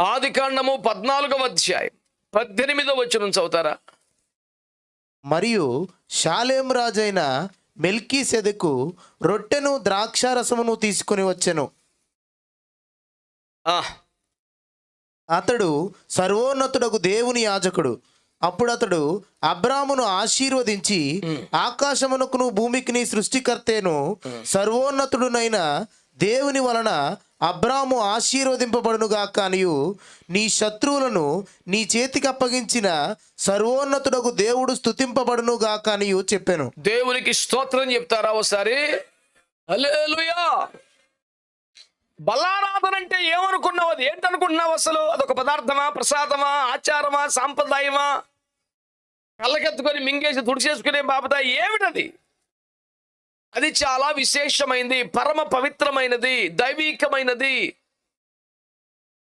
ఆది కాండము పద్నాలుగవ అధ్యాయం. పద్దెనిమిదవ వచనం చదువుతారా? మరియు షాలేం రాజైన మెల్కీ సెదకు రొట్టెను ద్రాక్షారసమును తీసుకుని వచ్చెను. అతడు సర్వోన్నతుడకు దేవుని యాజకుడు. అప్పుడు అతడు అబ్రామును ఆశీర్వదించి ఆకాశమునకును భూమికిని సృష్టికర్తేను సర్వోన్నతుడునైన దేవుని వలన అబ్రాము ఆశీర్వదింపబడునుగాక అనియు. నీ శత్రువులను నీ చేతికి అప్పగించిన సర్వోన్నతుడకు దేవుడు స్తుతింపబడునుగాక అనియు చెప్పాను. దేవునికి స్తోత్రం చెప్తారా ఒకసారి? బలారాధన అంటే ఏమనుకున్నావు? అది ఏంటనుకుంటున్నావు అసలు? అదొక పదార్థమా? ప్రసాదమా? ఆచారమా? సాంప్రదాయమా? కళ్ళకెత్తుకొని మింగేసి తుడిచేసుకునే బాబత ఏమిటది? అది చాలా విశేషమైనది పరమ పవిత్రమైనది దైవీకమైనది.